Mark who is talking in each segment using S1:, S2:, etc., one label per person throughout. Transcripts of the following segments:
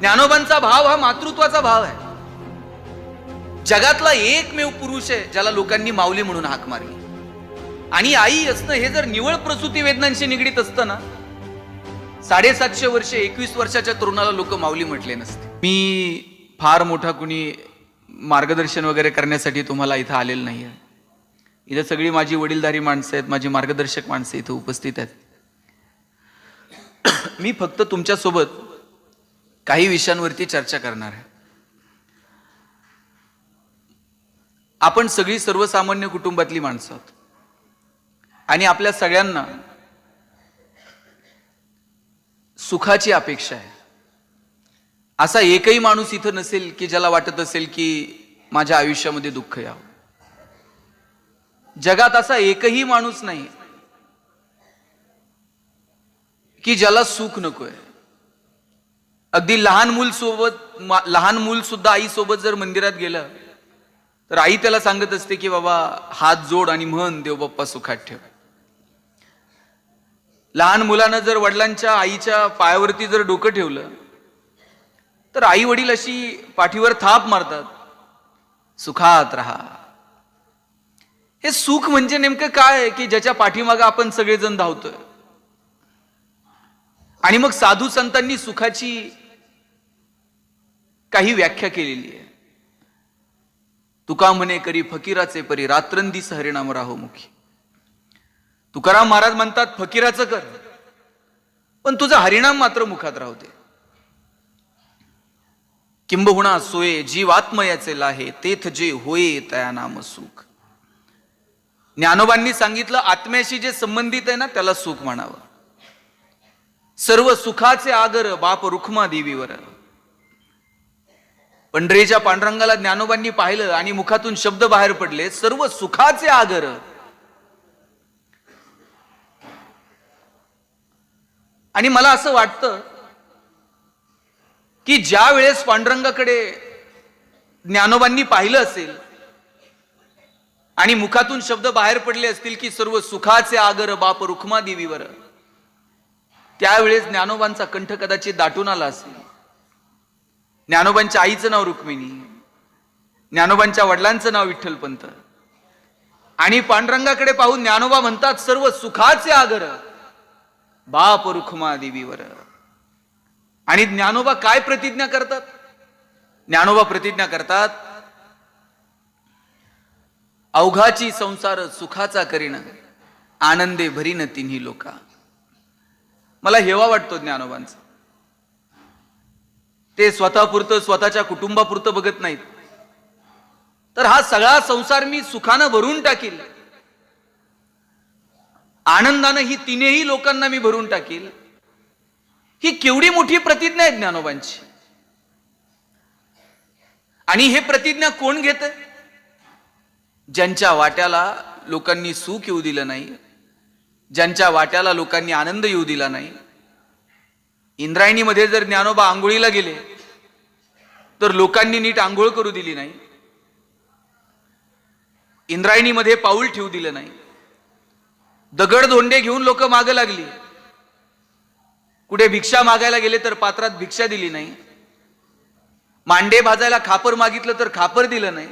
S1: ज्ञानोबांचा भाव हा मातृत्वाचा भाव आहे. जगातला एकमेव पुरुष आहे ज्याला लोकांनी माऊली म्हणून हाक मारली. आणि आई असणं हे जर निवळ प्रसूती वेदनांशी निगडीत असतं ना साडेसातशे वर्षे एकवीस वर्षाच्या तरुणाला लोक माऊली म्हटले नसते. मी फार मोठा कुणी मार्गदर्शन वगैरे करण्यासाठी तुम्हाला इथं आलेलं नाही आहे इथं सगळी माझी वडीलधारी माणसं आहेत माझी मार्गदर्शक माणसं इथं उपस्थित आहेत. मी फक्त तुमच्यासोबत काही विषयांवरती चर्चा करणार आहे. आपण सगळी सर्वसामान्य कुटुंबातली माणसं आहोत. आणि आपल्या सगळ्यांना सुखाची अपेक्षा आहे. असा एकही माणूस इथं नसेल की ज्याला वाटत असेल की माझ्या आयुष्यामध्ये दुःख यावं. जगात असा एकही माणूस नाही की ज्याला सुख नकोय. अगदी लहान मूल सोबत लहान मूल सुद्धा आईसोबत जर मंदिरात गेलं तर आई त्याला सांगत असते की बाबा हात जोड आणि म्हण देव बाप्पा सुखात ठेव. लहान मुलानं जर वडिलांच्या आईच्या पायावरती जर डोकं ठेवलं तर आई वडील अशी पाठीवर थाप मारतात सुखात राहा. हे सुख म्हणजे नेमकं काय? आहे की ज्याच्या पाठीमागं आपण सगळेजण धावतोय. आणि मग साधू संतांनी सुखाची काही व्याख्या केलेली आहे. तुका म्हणे करी फकीराचे परी रात्रंदिस हरिणाम राहो मुखी. तुकाराम महाराज म्हणतात फकीराचं कर. पण तुझा हरिणाम मात्र मुखात राहते किंबहुणा सोये जीवात्मयाचे लाहे तेथ जे होये तया नाम सुख. ज्ञानोबांनी सांगितलं आत्म्याशी जे संबंधित आहे ना त्याला सुख म्हणावं. सर्व सुखाचे आगर बाप रुखमा देवीवर पंढरीच्या पांडुरंगाला ज्ञानोबांनी पाहिलं आणि मुखातून शब्द बाहेर पडले सर्व सुखाचे आगर आणि मला असं वाटतं की ज्या वेळेस पांडुरंगाकडे ज्ञानोबांनी पाहिलं असेल आणि मुखातून शब्द बाहेर पडले असतील की सर्व सुखाचे आगर बाप रुखमा देवीवर त्यावेळेस ज्ञानोबांचा कंठ कदाचित दाटून आला असेल. ज्ञानोबांच्या आईचं नाव रुक्मिणी ज्ञानोबांच्या वडिलांचं नाव विठ्ठलपंत. आणि पांडुरंगाकडे पाहून ज्ञानोबा म्हणतात सर्व सुखाचे आगर बाप रुखमा देवीवर आणि ज्ञानोबा काय प्रतिज्ञा करतात? ज्ञानोबा प्रतिज्ञा करतात अवघाची संसार सुखाचा करीन आनंदे भरीन तिन्ही लोका. मला हेवा वाटतो ज्ञानोबांचा. ते स्वतःपुरतं स्वतःच्या कुटुंबापुरतं बघत नाहीत. तर हा सगळा संसार मी सुखानं भरून टाकील. आनंदानं ही तिनेही लोकांना मी भरून टाकील. ही केवढी मोठी प्रतिज्ञा आहे ज्ञानोबांची. आणि हे प्रतिज्ञा कोण घेत ज्यांच्या वाट्याला लोकांनी सुख येऊ दिलं नाही ज्यांच्या वाट्याला लोकांनी आनंद येऊ दिला नाही इंद्रायणीमध्ये जर ज्ञानोबा आंघोळीला गेले तर लोकांनी नीट आंघोळ करू दिली नाही. इंद्रायणीमध्ये पाऊल ठेवू दिलं नाही. दगड धोंडे घेऊन लोक मागं लागली. कुठे भिक्षा मागायला गेले तर पात्रात भिक्षा दिली नाही. मांडे भाजायला खापर मागितलं तर खापर दिलं नाही.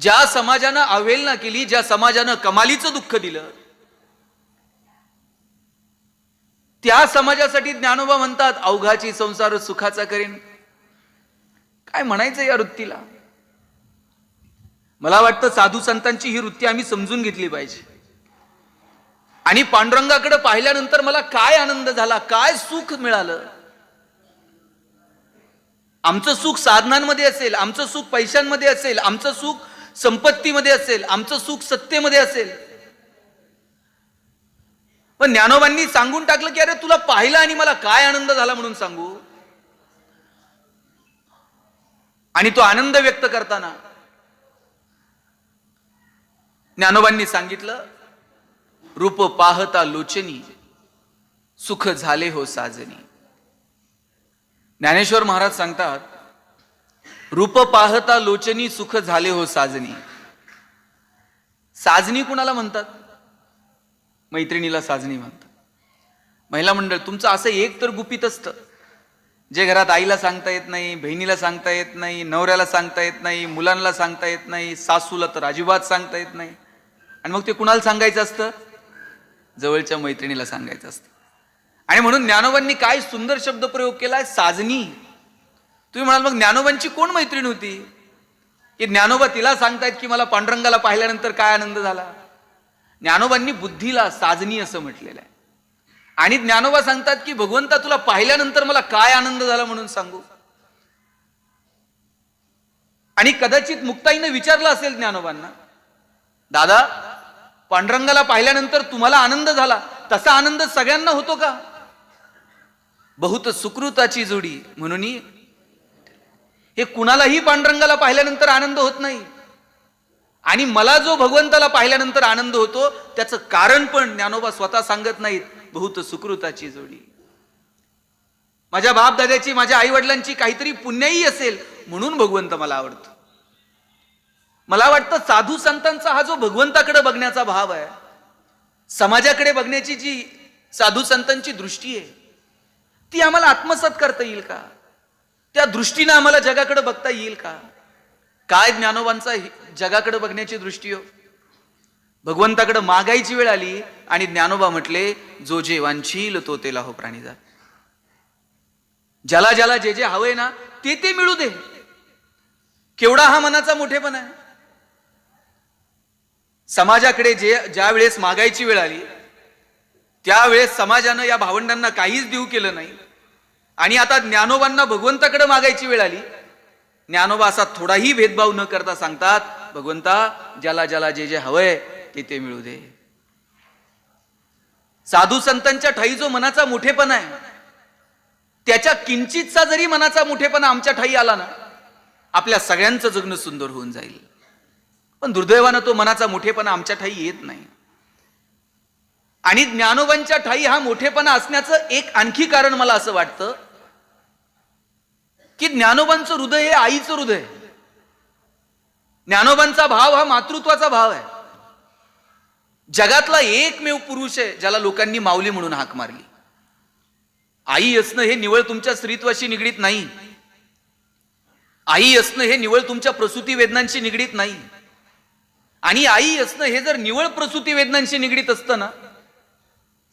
S1: ज्या समाजानं अवहेलना केली ज्या समाजानं कमालीचं दुःख दिलं त्या समाजासाठी ज्ञानोबा म्हणतात अवघाची संसार सुखाचा करेन. काय म्हणायचं या वृत्तीला? मला वाटतं साधू संतांची ही वृत्ती आम्ही समजून घेतली पाहिजे. आणि पांडुरंगाकडे पाहिल्यानंतर मला काय आनंद झाला काय सुख मिळालं? आमचं सुख साधनांमध्ये असेल आमचं सुख पैशांमध्ये असेल आमचं सुख संपत्तीमध्ये असेल आमचं सुख सत्तेमध्ये असेल. पण ज्ञानोबांनी सांगून टाकलं की अरे तुला पाहिलं आणि मला काय आनंद झाला म्हणून सांगू? आणि तो आनंद व्यक्त करताना ज्ञानोबांनी सांगितलं रूप पाहता लोचनी सुख झाले हो साजनी. ज्ञानेश्वर महाराज सांगतात रूप पाहता लोचनी सुख झाले हो साजनी. साजनी कुणाला म्हणतात? मैत्रिणीला साजनी म्हणतात. महिला मंडळ तुमचं असं एक तर गुपित असतं. जे घरात आईला सांगता येत नाही बहिणीला सांगता येत नाही नवऱ्याला सांगता येत नाही मुलांना सांगता येत नाही सासूला तर अजिबात सांगता येत नाही. आणि मग ते कुणाला सांगायचं असतं? जवळच्या मैत्रिणीला सांगायचं असतं. आणि म्हणून ज्ञानोबांनी काय सुंदर शब्द प्रयोग केलाय? साजनी तुम्ही म्हणाल मग ज्ञानोबांची कोण मैत्रीण होती? की ज्ञानोबा तिला सांगतायत की मला पांडुरंगाला पाहिल्यानंतर काय आनंद झाला? ज्ञानोबांनी बुद्धीला साजनी असं म्हटलेलं आहे. आणि ज्ञानोबा सांगतात की भगवंता तुला पाहिल्यानंतर मला काय आनंद झाला म्हणून सांगू. आणि कदाचित मुक्ताईनं विचारलं असेल ज्ञानोबांना दादा पांडुरंगाला पाहिल्यानंतर तुम्हाला आनंद झाला? तसा आनंद सगळ्यांना होतो का? बहुत सुकृताची जोडी म्हणून हे कुणालाही पांडुरंगाला पाहिल्यानंतर आनंद होत नाही. आणि मला जो भगवंताला पाहिल्यानंतर आनंद होतो त्याचं कारण पण ज्ञानोबा स्वतः सांगत नाहीत बहुत सुकृताची जोडी. माझ्या बाप माझ्या आई वडिलांची काहीतरी पुण्याही असेल म्हणून भगवंत मला आवडतो. मला वाटतं साधू संतांचा हा जो भगवंताकडे बघण्याचा भाव आहे समाजाकडे बघण्याची जी साधू संतांची दृष्टी आहे ती आम्हाला आत्मसात करता येईल का? त्या दृष्टीनं आम्हाला जगाकडे बघता येईल का? काय ज्ञानोबांचा हि- जगाकडे बघण्याची दृष्टी हो भगवंताकडे मागायची वेळ आली आणि ज्ञानोबा म्हटले जो जे वांछील तो तेला हो प्राणीजा ज्याला ज्याला जे जे हवंय ना ते ते मिळू दे. केवढा हा मनाचा मोठेपणा आहे. समाजाकडे जे ज्या वेळेस मागायची वेळ आली त्यावेळेस समाजानं या भावंडांना काहीच देऊ केलं नाही. आणि आता ज्ञानोबांना भगवंताकडे मागायची वेळ आली ज्ञानोबा असा थोडाही भेदभाव न करता सांगतात भगवंता ज्याला ज्याला जे जे हवंय ते ते मिळू दे. साधू संतांच्या ठाई जो मनाचा मोठेपणा आहे त्याच्या किंचितचा जरी मनाचा मोठेपणा आमच्या ठाई आला ना आपल्या सगळ्यांचं जगणं सुंदर होऊन जाईल. पण दुर्दैवानं तो मनाचा मोठेपणा आमच्या ठाई येत नाही. आणि ज्ञानोबांच्या ठाई हा मोठेपणा असण्याचं एक आणखी कारण मला असं वाटतं की ज्ञानोबांचं हृदय हे आईचं हृदय ज्ञानोबांचा भाव हा मातृत्वाचा भाव आहे. जगातला एकमेव पुरुष आहे ज्याला लोकांनी माऊली म्हणून हाक मारली. आई असणं हे निवळ तुमच्या स्त्रीत्वाशी निगडीत नाही. आई असणं हे निवळ तुमच्या प्रसूती वेदनांशी निगडीत नाही. आणि आई असणं हे जर निवळ प्रसूती वेदनांशी निगडीत असतं ना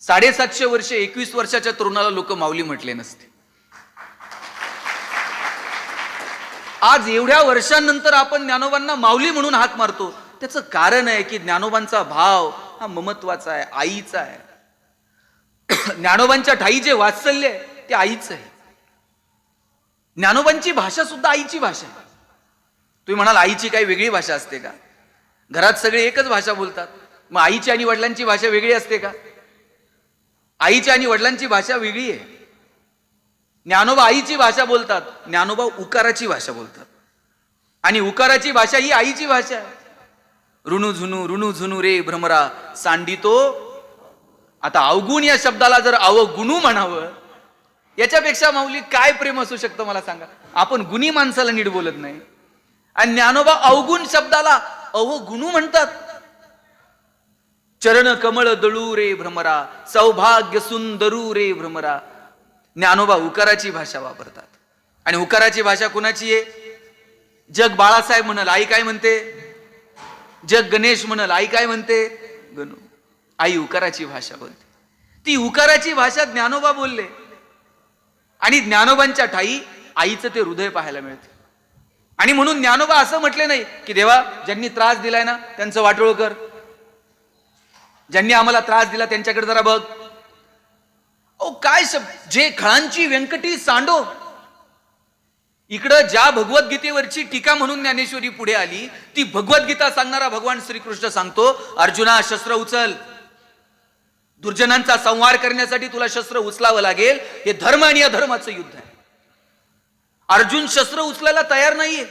S1: साडेसातशे वर्षे एकवीस वर्षाच्या तरुणाला लोक माऊली म्हटले नसते. आज एवढ्या वर्षांनंतर आपण ज्ञानोबांना माऊली म्हणून हाक मारतो. त्याचं कारण आहे की ज्ञानोबांचा भाव हा ममत्वाचा आहे आईचा आहे. ज्ञानोबांच्या ठाई जे वात्सल्य आहे ते आईच आहे. ज्ञानोबांची भाषा सुद्धा आईची भाषा आहे. तुम्ही म्हणाल आईची काही वेगळी भाषा असते का? घरात सगळे एकच भाषा बोलतात. मग आईची आणि वडिलांची भाषा वेगळी असते का? आईची आणि वडिलांची भाषा वेगळी आहे. ज्ञानोबा आईची भाषा बोलतात ज्ञानोबा उकाराची भाषा बोलतात. आणि उकाराची भाषा ही आईची भाषा आहे. ऋणू झुनू ऋणू झुनू रे भ्रमरा सांडितो. आता अवगुण या शब्दाला जर अवगुणू म्हणावं याच्यापेक्षा माऊली काय प्रेम असू शकतं मला सांगा? आपण गुणी माणसाला नीट बोलत नाही. आणि ज्ञानोबा अवगुण शब्दाला अवगुणू म्हणतात. चरण कमळ दळू रे भ्रमरा सौभाग्य सुंदरू रे भ्रमरा ज्ञानोबा उकाराची भाषा वापरतात. आणि उकाराची भाषा कुणाची आहे? जग बाळासाहेब म्हणाल आई काय म्हणते? जग गणेश म्हणाल आई काय म्हणते? गणू. आई उकाराची भाषा बोलते. ती उकाराची भाषा ज्ञानोबा बोलले. आणि ज्ञानोबांच्या ठाई आईचं ते हृदय पाहायला मिळते. आणि म्हणून ज्ञानोबा असं म्हटले नाही की देवा ज्यांनी त्रास दिलाय ना त्यांचं वाटोळ कर. ज्यांनी आम्हाला त्रास दिला त्यांच्याकडे जरा बघ. ओ काय शब्द जे खळांची व्यंकटी सांडो. इकडं ज्या भगवद्गीतेवरची टीका म्हणून ज्ञानेश्वरी पुढे आली ती भगवद्गीता सांगणारा भगवान श्रीकृष्ण सांगतो अर्जुना शस्त्र उचल. दुर्जनांचा संहार करण्यासाठी तुला शस्त्र उचलावं लागेल. हे धर्म आणि अधर्माचं युद्ध आहे. अर्जुन शस्त्र उचलायला तयार नाहीये.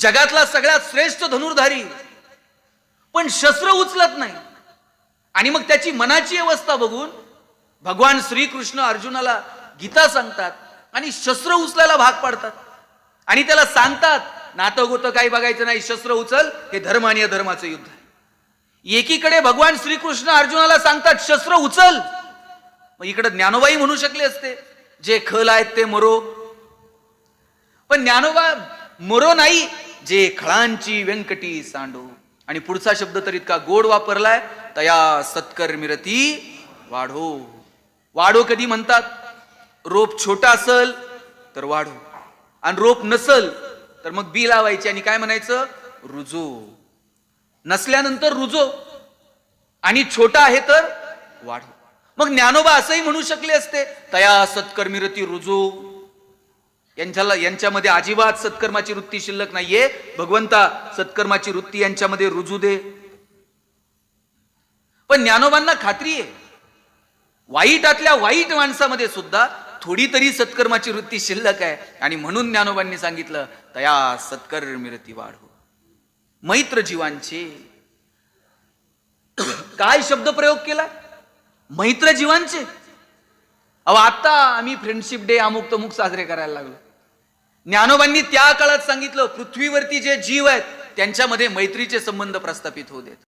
S1: जगातला सगळ्यात श्रेष्ठ धनुर्धारी. पण शस्त्र उचलत नाही. आणि मग त्याची मनाची अवस्था बघून भगवान श्रीकृष्ण अर्जुनाला गीता सांगतात आणि शस्त्र उचलायला भाग पाडतात. आणि त्याला सांगतात नातं गोतं काही बघायचं नाही शस्त्र उचल हे धर्म आणि अधर्माचं युद्ध आहे. एकीकडे भगवान श्रीकृष्ण अर्जुनाला सांगतात शस्त्र उचल. मग इकडे ज्ञानोबाई म्हणू शकले असते जे खल आहेत ते मरो. पण ज्ञानोबा मरो नाही जे खळांची व्यंकटी सांडो. आणि पुढचा शब्द तर इतका गोड वापरलाय? तया सत्कर मिरती वाढो. वाढो कधी म्हणतात? रोप छोटा असल तर वाढो. आणि रोप नसल तर मग बी लावायची आणि काय म्हणायचं? रुजो. नसल्यानंतर रुजो. आणि छोटा आहे तर वाढो. मग ज्ञानोबा असंही म्हणू शकले असते तया सत्कर्मिरती रुजो. यांच्याला यांच्यामध्ये अजिबात सत्कर्माची वृत्ती शिल्लक नाहीये. भगवंता सत्कर्माची वृत्ती यांच्यामध्ये रुजू दे. पण ज्ञानोबांना खात्री आहे. वाईटातल्या वाईट माणसामध्ये सुद्धा थोडी तरी सत्कर्माची वृत्ती शिल्लक आहे. आणि म्हणून ज्ञानोबांनी सांगितलं तया सत्कर्मिरती वाढो. मैत्र जीवांचे. काय शब्द प्रयोग केला? मैत्र जीवांचे. अहो आता आम्ही फ्रेंडशिप डे अमुक तमुक साजरे करायला लागलो. ज्ञानोबांनी त्या काळात सांगितलं पृथ्वीवरती जे जीव आहेत त्यांच्यामध्ये मैत्रीचे संबंध प्रस्थापित होऊ देत.